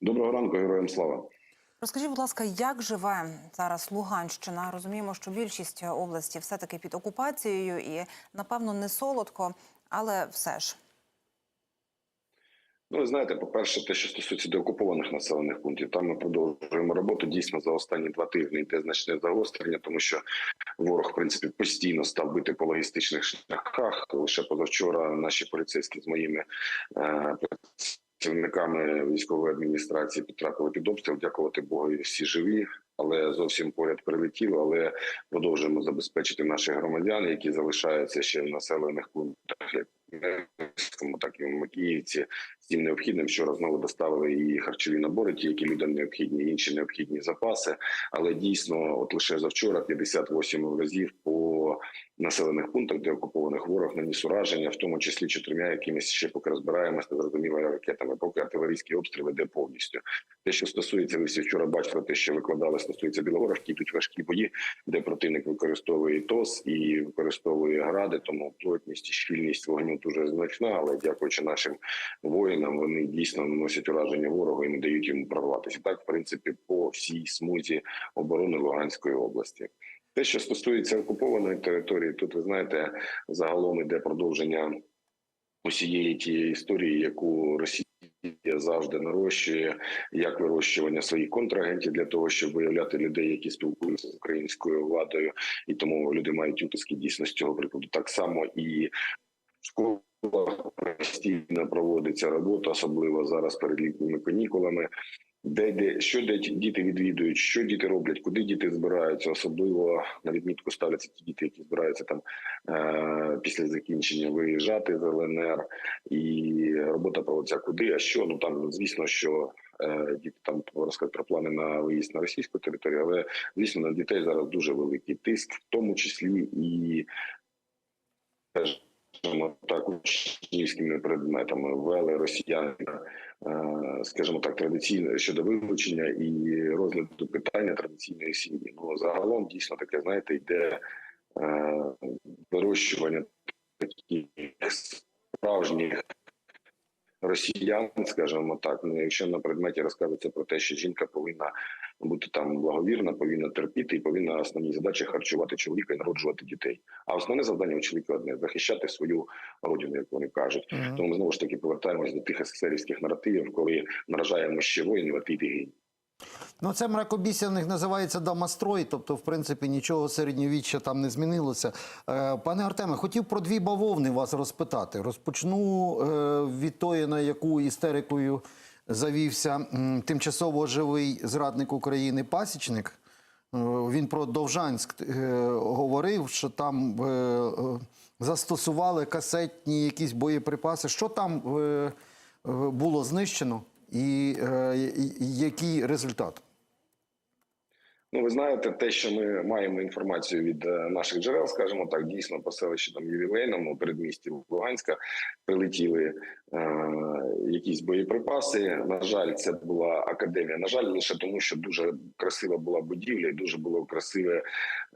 Доброго ранку, героям слава. Розкажіть, будь ласка, як живе зараз Луганщина? Розуміємо, що більшість області все таки під окупацією, і напевно не солодко, але все ж. Ну, ви знаєте, по-перше, те, що стосується деокупованих населених пунктів, там ми продовжуємо роботу. Дійсно, за останні два тижні йде значне загострення, тому що ворог, в принципі, постійно став бити по логістичних шляхах. Лише позавчора наші поліцейські з моїми е, працівниками військової адміністрації потрапили під обстріл. Дякувати Богу, всі живі. Але зовсім поряд прилетіло. Але продовжуємо забезпечити наших громадян, які залишаються ще в населених пунктах, як Невському, так і в Макіївці. Всім необхідним вчора знову доставили і харчові набори, ті, які людям необхідні, і інші необхідні запаси. Але дійсно, от лише завчора 58 разів по населених пунктах, де окупованих ворог наніс ураження, в тому числі чотирма якимись ще поки розбираємося незрозумілими ракетами, поки артилерійські обстріли де повністю. Те, що стосується, ви всі вчора бачили, те, що викладали, стосується Білогорівки, йдуть важкі бої, де противник використовує ТОС і використовує гради, тому плотність і щільність вогню дуже значна. Але дякуючи нашим воїнам, вони дійсно наносять ураження ворогу і не дають йому прорватися. Так, в принципі, по всій смузі оборони Луганської області. Те, що стосується окупованої території, тут ви знаєте, загалом іде продовження усієї тієї історії, яку Росія завжди нарощує, як вирощування своїх контрагентів для того, щоб виявляти людей, які спілкуються з українською владою, і тому люди мають утиски дійсно з цього прикладу. Так само і постійно проводиться робота, особливо зараз перед літніми канікулами. Де де що де діти відвідують, що діти роблять, куди діти збираються, особливо на відмітку ставляться ті діти, які збираються там е, після закінчення виїжджати з ЛНР, і робота проводиться куди, а що ну там звісно, що е, діти там розказують про плани на виїзд на російську територію, але звісно на дітей зараз дуже великий тиск, в тому числі і скажімо так, учнівськими предметами ввели росіяни, е, скажімо так, традиційно щодо вивчення і розгляду питання традиційної сім'ї. Ну загалом дійсно таке, знаєте, йде е, вирощування таких справжніх. Росіян, скажімо так, ну якщо на предметі розказується про те, що жінка повинна бути там благовірна, повинна терпіти і повинна основні задачі харчувати чоловіка і народжувати дітей. А основне завдання у чоловіка одне захищати свою родину, як вони кажуть. Mm -hmm. Тому ми знову ж таки повертаємось до тих есерівських наративів, коли наражаємо ще воїнів, а ти гинь. Ну, це мракобісся в них називається домострой, тобто, в принципі, нічого середньовіччя там не змінилося. Е, пане Артеме, хотів про дві бавовни вас розпитати. Розпочну е, від тої, на яку істерикою завівся тимчасово живий зрадник України Пасічник. Е, він про Довжанськ говорив, що там застосували касетні якісь боєприпаси. Що там було знищено? І е, який результат? Ну, ви знаєте, те, що ми маємо інформацію від наших джерел, скажімо так, дійсно по селищі там ювілейному передмісті Луганська прилетіли е, якісь боєприпаси. На жаль, це була академія. На жаль, лише тому, що дуже красива була будівля, і дуже було красиве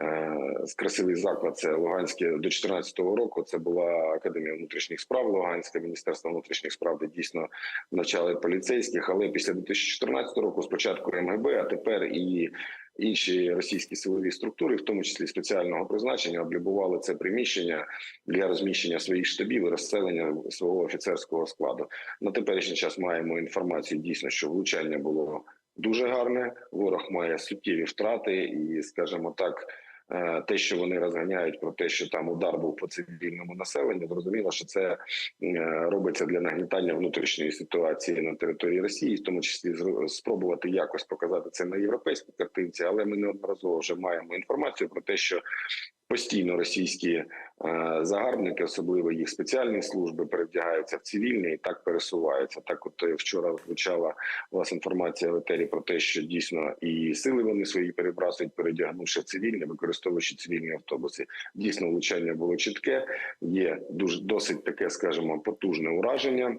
е, красивий заклад. Це Луганське до 2014 року. Це була академія внутрішніх справ Луганська, міністерство внутрішніх справ, де дійсно навчали поліцейських. Але після 2014 року спочатку МГБ, а тепер і Інші російські силові структури, в тому числі спеціального призначення, облюбували це приміщення для розміщення своїх штабів і розселення свого офіцерського складу. На теперішній час маємо інформацію дійсно, що влучання було дуже гарне. Ворог має суттєві втрати, і, скажімо так, те, що вони розганяють про те, що там удар був по цивільному населенню, зрозуміло, що це робиться для нагнітання внутрішньої ситуації на території Росії, в тому числі спробувати якось показати це на європейській картинці, але ми неодноразово вже маємо інформацію про те, що Постійно російські е, загарбники, особливо їх спеціальні служби, перевдягаються в цивільні і так пересуваються. Так, от вчора звучала вас інформація в етері про те, що дійсно і сили вони свої перебрасують, передягнувши в цивільне, використовуючи цивільні автобуси. Дійсно, влучання було чітке. Є дуже досить таке, скажімо, потужне ураження.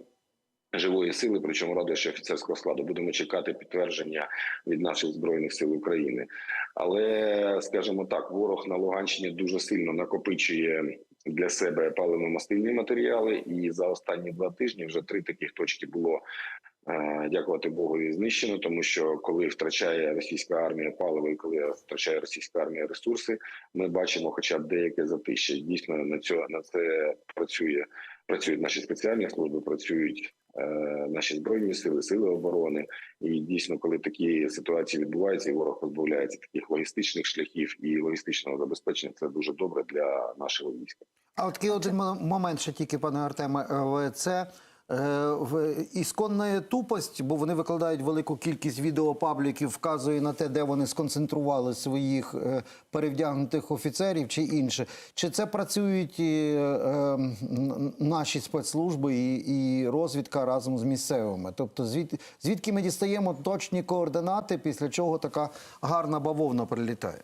Живої сили, причому радуючи офіцерського складу, будемо чекати підтвердження від наших збройних сил України. Але скажімо так, ворог на Луганщині дуже сильно накопичує для себе паливно-мастильні матеріали, і за останні два тижні вже три таких точки було е, дякувати Богу, і знищено, тому що коли втрачає російська армія паливо і коли втрачає російська армія ресурси, ми бачимо, хоча б деяке затище. Дійсно на цього на це працює. Працюють наші спеціальні служби, працюють наші збройні сили, сили оборони. І дійсно, коли такі ситуації відбуваються, і ворог позбавляється таких логістичних шляхів і логістичного забезпечення, це дуже добре для нашого війська. А от такий один момент ще тільки, пане Артеме, е, це е, ісконна тупость, бо вони викладають велику кількість відеопабліків, вказує на те, де вони сконцентрували своїх е, перевдягнутих офіцерів чи інше. Чи це працюють е, наші спецслужби і розвідка разом з місцевими? Тобто, звідки ми дістаємо точні координати, після чого така гарна бавовна прилітає?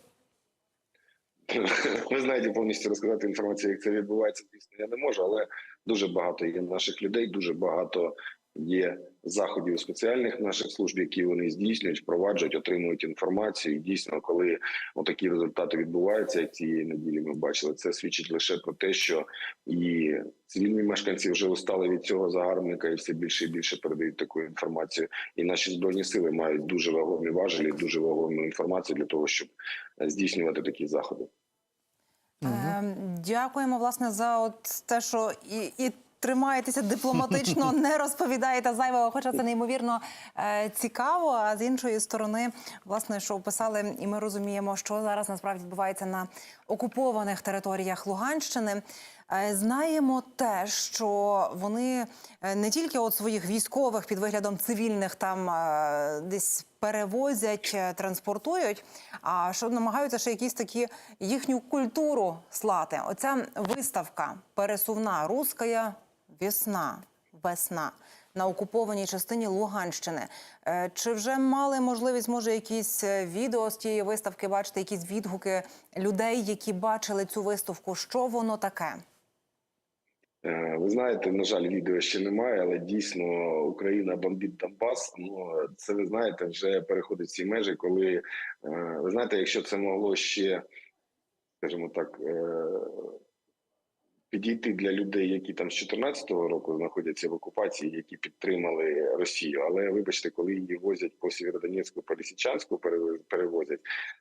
Ви знаєте, повністю розказати інформацію, як це відбувається, звісно, я не можу, але дуже багато є наших людей, дуже багато є заходів спеціальних наших служб, які вони здійснюють, впроваджують, отримують інформацію. І дійсно, коли отакі результати відбуваються, як цієї неділі ми бачили, це свідчить лише про те, що і цивільні мешканці вже устали від цього загарбника і все більше і більше передають таку інформацію. І наші збройні сили мають дуже вагомі важелі, дуже вагому інформацію для того, щоб здійснювати такі заходи. Е, Дякуємо власне за от те, що і, і тримаєтеся дипломатично, не розповідаєте зайвого, хоча це неймовірно е, цікаво. А з іншої сторони, власне, що описали, і ми розуміємо, що зараз насправді відбувається на окупованих територіях Луганщини. Е, Знаємо те, що вони е, не тільки от своїх військових під виглядом цивільних там десь перевозять, транспортують, а що намагаються ще якісь такі їхню культуру слати. Оця виставка пересувна руская весна, весна на окупованій частині Луганщини. Е, Чи вже мали можливість, може, якісь е, відео з тієї виставки бачити, якісь відгуки людей, які бачили цю виставку? Що воно таке? Е, Ви знаєте, на жаль, відео ще немає, але дійсно Україна бомбить Донбас. Ну це ви знаєте, вже переходить ці межі, коли ви знаєте, якщо це могло ще, скажімо так, підійти для людей, які там з 14 року знаходяться в окупації, які підтримали Росію. Але вибачте, коли її возять по Сєвєродонецьку, по Лисичанську, перевозять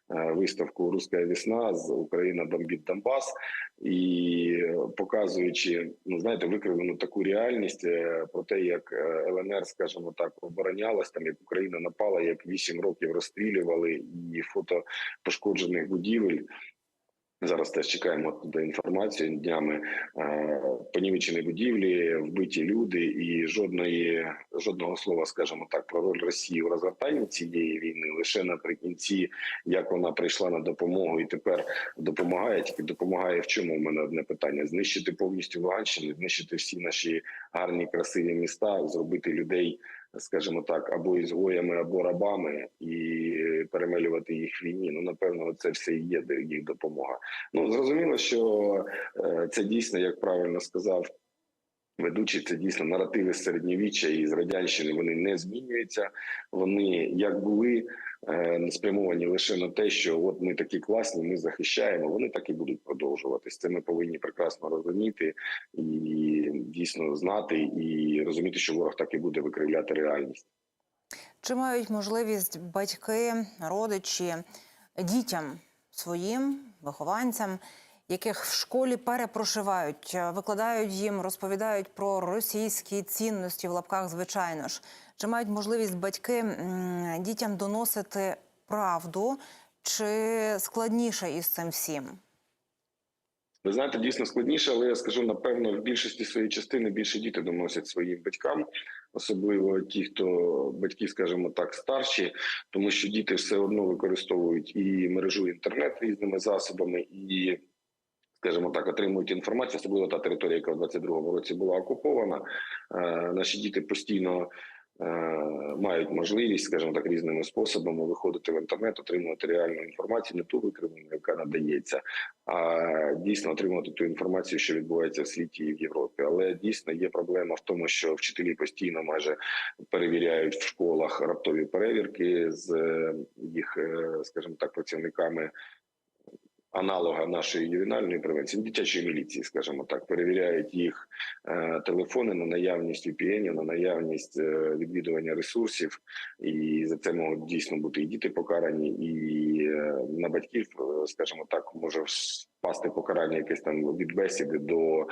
е, виставку Руська весна з Україна бомбить Донбас і показуючи, ну знаєте, викривлену таку реальність е, про те, як е, ЛНР, скажімо так, оборонялась там, як Україна напала, як вісім років розстрілювали і фото пошкоджених будівель. Зараз теж чекаємо туди інформацію днями. Е, Понівечені будівлі, вбиті люди, і жодної жодного слова, скажімо так, про роль Росії у розгортанні цієї війни. Лише наприкінці, як вона прийшла на допомогу і тепер допомагає. Тільки допомагає в чому? У мене одне питання: знищити повністю Луганщину, знищити всі наші гарні красиві міста, зробити людей скажімо так, або ізгоями, або рабами, і перемелювати їх в війні. Ну напевно, це все і є їх допомога. Ну зрозуміло, що е, це дійсно, як правильно сказав. Ведучий це дійсно наративи середньовіччя і з радянщини. Вони не змінюються. Вони як були е, спрямовані лише на те, що от ми такі класні, ми захищаємо. Вони так і будуть продовжуватись. Це ми повинні прекрасно розуміти і дійсно знати і розуміти, що ворог так і буде викривляти реальність. Чи мають можливість батьки, родичі дітям своїм вихованцям, яких в школі перепрошивають, е, викладають їм, розповідають про російські цінності в лапках, звичайно ж, чи мають можливість батьки дітям доносити правду, чи складніше із цим всім? Ви знаєте, дійсно складніше, але я скажу напевно, в більшості своєї частини більше діти доносять своїм батькам, особливо ті, хто батьки, скажімо так, старші, тому що діти все одно використовують і мережу інтернет різними засобами, і скажімо так, отримують інформацію, особливо та територія, яка в 22-му році була окупована. Е, Наші діти постійно. е, Мають можливість, скажімо так, різними способами виходити в інтернет, отримувати реальну інформацію, не ту викривлену, яка надається, а дійсно отримувати ту інформацію, що відбувається в світі і в Європі. Але дійсно є проблема в тому, що вчителі постійно майже перевіряють в школах раптові перевірки з е, їх, скажімо так, працівниками аналога нашої ювенальної превенції, дитячої міліції, скажімо так, перевіряють їх е, телефони на наявність VPN, на наявність е, відвідування ресурсів, і за це можуть дійсно бути і діти покарані, і е, на батьків, скажімо так, може впасти покарання якесь там від бесіди до,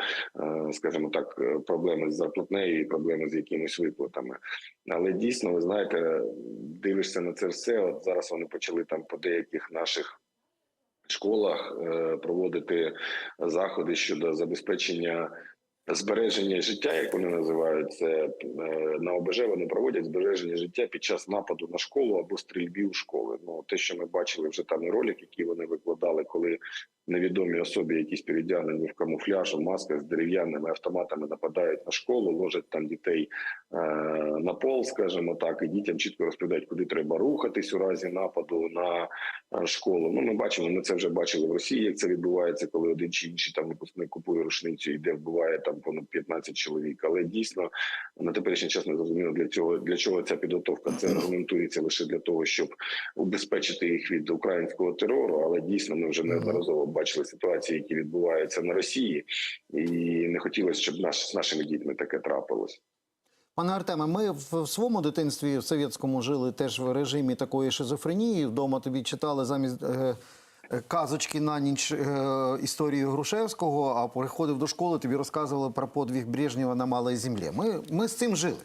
скажімо так, проблеми з зарплатнею і проблеми з якимись виплатами. Але дійсно, ви знаєте, дивишся на це все. От зараз вони почали там по деяких наших школах е, проводити заходи щодо забезпечення. Збереження життя, як вони називають це е, на ОБЖ, вони проводять збереження життя під час нападу на школу або стрільбі у школи. Ну те, що ми бачили вже там і ролик, який вони викладали, коли невідомі особи, якісь передягнені в камуфляж, в масках з дерев'яними автоматами нападають на школу, ложать там дітей е, на пол, скажімо так, і дітям чітко розповідають, куди треба рухатись у разі нападу на е, школу. Ну, ми бачимо, ми це вже бачили в Росії, як це відбувається, коли один чи інший там випускник купує рушницю, і де вбиває там понад 15 чоловік. Але дійсно на теперішній час не зрозуміло для цього для чого ця підготовка. Це аргументується лише для того, щоб убезпечити їх від українського терору. Але дійсно ми вже неодноразово бачили ситуації, які відбуваються на Росії, і не хотілося, щоб наш з нашими дітьми таке трапилось. Пане Артеме, ми в своєму дитинстві в совєтському жили теж в режимі такої шизофренії. Вдома тобі читали замість е, казочки на ніч е, історію Грушевського, а приходив до школи, тобі розказували про подвиг Брежнєва на малій землі. Ми, ми з цим жили.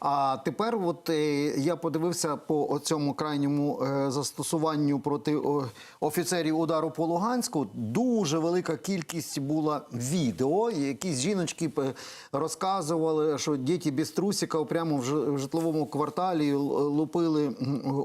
А тепер, от е, я подивився по цьому крайньому е, застосуванню проти офіцерів удару по Луганську. Дуже велика кількість була відео. Якісь жіночки е, розказували, що діти без трусиків прямо в житловому кварталі лупили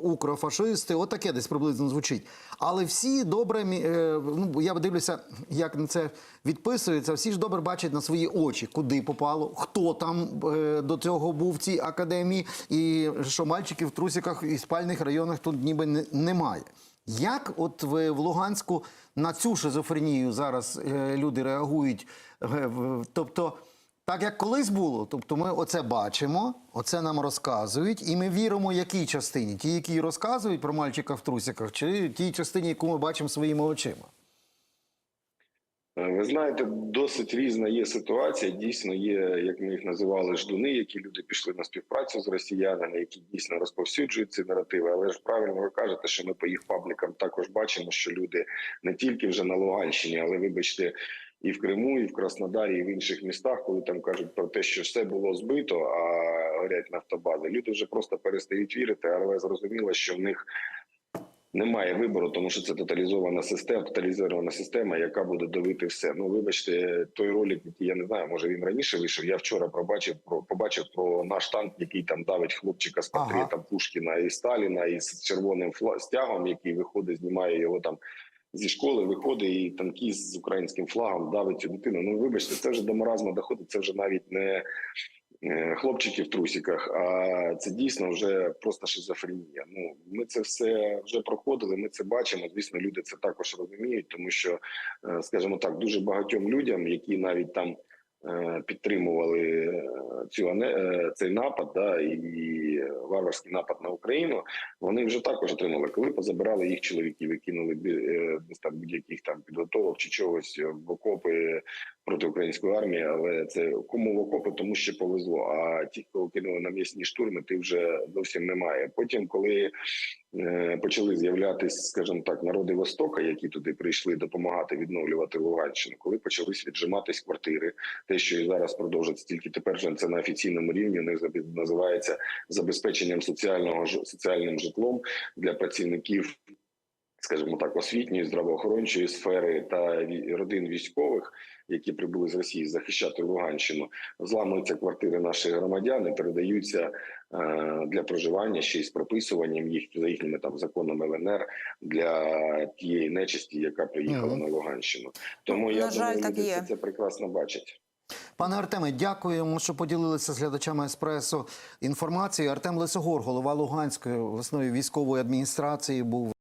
укрофашисти. Отаке десь приблизно звучить. Але всі добре, е, ну я дивлюся, як на це відписується. Всі ж добре бачать на свої очі, куди попало, хто там е, до цього був в цій академії, і що мальчиків в трусиках і спальних районах тут ніби немає. Як от в Луганську на цю шизофренію зараз е, люди реагують? Тобто, так як колись було, тобто ми оце бачимо, оце нам розказують, і ми віримо, якій частині? Ті, які розказують про мальчика в трусиках, чи тій частині, яку ми бачимо своїми очима? Е, Ви знаєте, досить різна є ситуація. Дійсно, є, як ми їх називали, ждуни, які люди пішли на співпрацю з росіянами, які дійсно розповсюджують ці наративи. Але ж правильно ви кажете, що ми по їх паблікам також бачимо, що люди не тільки вже на Луганщині, але вибачте. І в Криму, і в Краснодарі, і в інших містах, коли там кажуть про те, що все було збито, а горять нафтобази, люди вже просто перестають вірити, але зрозуміло, що в них немає вибору, тому що це тоталізована система, тоталізована система, яка буде давити все. Ну вибачте, той ролик, який я не знаю, може він раніше вийшов. Я вчора пробачив про побачив про наш танк, який там давить хлопчика з Ага. Пушкіна і Сталіна, і з червоним фла- стягом, який виходить, знімає його там. Зі школи виходить і танкіст з українським флагом давить цю дитину. Ну вибачте, це вже до маразму доходить. Це вже навіть не е, хлопчики в трусіках, а це дійсно вже просто шизофренія. Ну ми це все вже проходили. Ми це бачимо. Звісно, люди це також розуміють, тому що, е, скажімо так, дуже багатьом людям, які навіть там. Е, Підтримували е, цю е, цей напад, да і варварський напад на Україну. Вони вже також отримали, коли позабирали їх чоловіків і кинули десь там будь-яких там підготовок чи чогось в окопи проти української армії. Але це кому в окопи, тому що повезло. А ті, кого кинули на м'ясні штурми, ти вже зовсім немає. Потім, коли е, почали з'являтися, скажімо так, народи Востока, які туди прийшли допомагати відновлювати Луганщину, коли почались віджиматись квартири, те, що і зараз продовжується, тільки тепер вже це на офіційному рівні них називається забезпеченням соціального соціальним житлом для працівників. Скажімо так, освітньої, здравоохорончої сфери та родин військових, які прибули з Росії захищати Луганщину, зламуються квартири наших громадян і передаються е, для проживання ще й з прописуванням їх за їхніми там законами ЛНР для тієї нечисті, яка приїхала на Луганщину. Тому На я жаль, думаю, так є. це, прекрасно бачать. Пане Артеме, дякуємо, що поділилися з глядачами еспресо інформацією. Артем Лисогор, голова Луганської обласної військової адміністрації, був.